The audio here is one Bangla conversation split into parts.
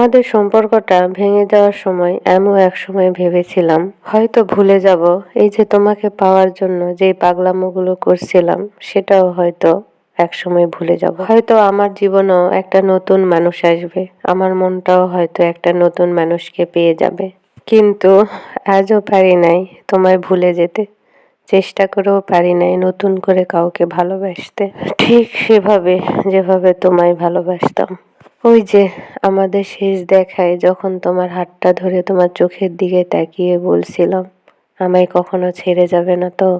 আমাদের সম্পর্কটা ভেঙে যাওয়ার সময় এমন এক সময় ভেবেছিলাম, হয়তো ভুলে যাব এই যে তোমাকে পাওয়ার জন্য যে পাগলামোগুলো করছিলাম, সেটাও হয়তো এক সময় ভুলে যাব। হয়তো আমার জীবনেও একটা নতুন মানুষ আসবে, আমার মনটাও হয়তো একটা নতুন মানুষকে পেয়ে যাবে। কিন্তু আজও পারি নাই তোমায় ভুলে যেতে, চেষ্টা করেও পারি নাই নতুন করে কাউকে ভালোবাসতে। ঠিক সেভাবে, যেভাবে তোমায় ভালোবাসতাম। ওই যে আমাদের শেষ দেখায়, যখন তোমার হাতটা ধরে তোমার চোখের দিকে তাকিয়ে বলছিলাম, আমায় কখনো ছেড়ে যাবে না তো?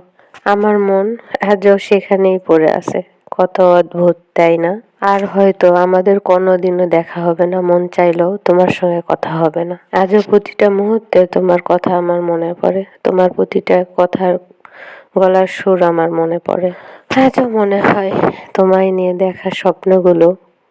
আমার মন আজও সেখানেই পড়ে আছে। কত অদ্ভুত, তাই না? আর হয়তো আমাদের কোনোদিনও দেখা হবে না, মন চাইলেও তোমার সঙ্গে কথা হবে না। আজও প্রতিটা মুহূর্তে তোমার কথা আমার মনে পড়ে, তোমার প্রতিটা কথার গলার সুর আমার মনে পড়ে। আজও মনে হয় তোমায় নিয়ে দেখা স্বপ্নগুলো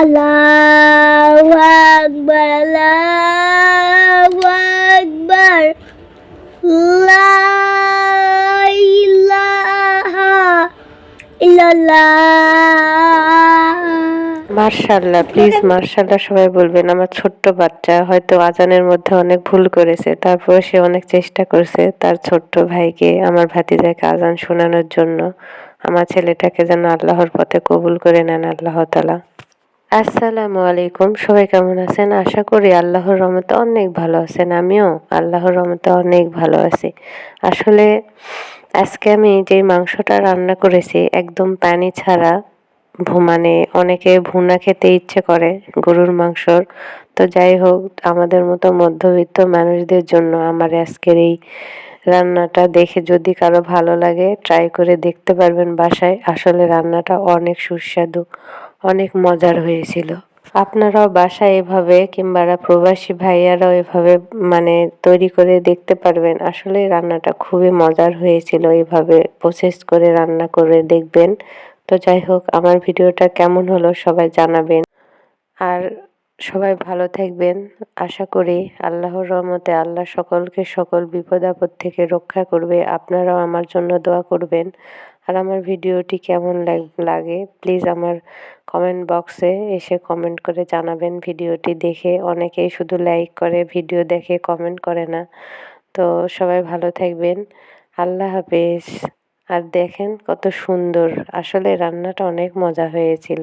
আল্লাহ আকবর আল্লাহ আকবর। মার্শাল্লাহ প্লিজ মার্শাল্লাহ সবাই বলবেন, আমার ছোট্ট বাচ্চা হয়তো আজানের মধ্যে অনেক ভুল করেছে তারপর সে অনেক চেষ্টা করছে তার ছোট্ট ভাইকে, আমার ভাতিজাকে আজান শোনানোর জন্য। আমার ছেলেটাকে যেন আল্লাহর পথে কবুল করে নেন, আল্লাহ তালা আসসালামু আলাইকুম। সবাই কেমন আছেন? আশা করি আল্লাহর রহমতে অনেক ভালো আছেন। আমিও আল্লাহর রহমতে অনেক ভালো আছি। আসলে আজকে আমি যে মাংসটা রান্না করেছি, একদম পানি ছাড়া মানে অনেকে ভুনা খেতে ইচ্ছে করে গরুর মাংসর। তো যাই হোক, আমাদের মতো মধ্যবিত্ত মানুষদের জন্য আমার আজকের এই রান্নাটা দেখে যদি কারও ভালো লাগে ট্রাই করে দেখতে পারবেন বাসায়। আসলে রান্নাটা অনেক সুস্বাদু অনেক মজার হয়েছিল। আপনারাও বাসায় এভাবে কিংবা প্রবাসী ভাইয়ারাও এভাবে মানে তৈরি করে দেখতে পারবেন। আসলে রান্নাটা খুবই মজার হয়েছিল এভাবে প্রসেস করে রান্না করে দেখবেন। তো যাই হোক, আমার ভিডিওটা কেমন হলো সবাই জানাবেন। আর সবাই ভালো থাকবেন। আশা করি আল্লাহর রহমতে আল্লাহ সকলকে সকল বিপদ আপদ থেকে রক্ষা করবে। আপনারাও আমার জন্য দোয়া করবেন। আর আমার ভিডিওটি কেমন লাগ- প্লিজ আমার কমেন্ট বক্সে এসে কমেন্ট করে জানাবেন ভিডিওটি দেখে। অনেকেই শুধু লাইক করে, ভিডিও দেখে কমেন্ট করে না। তো সবাই ভালো থাকবেন। আল্লাহ হাফেজ। আর দেখেন কত সুন্দর। আসলে রান্নাটা অনেক মজা হয়েছিল।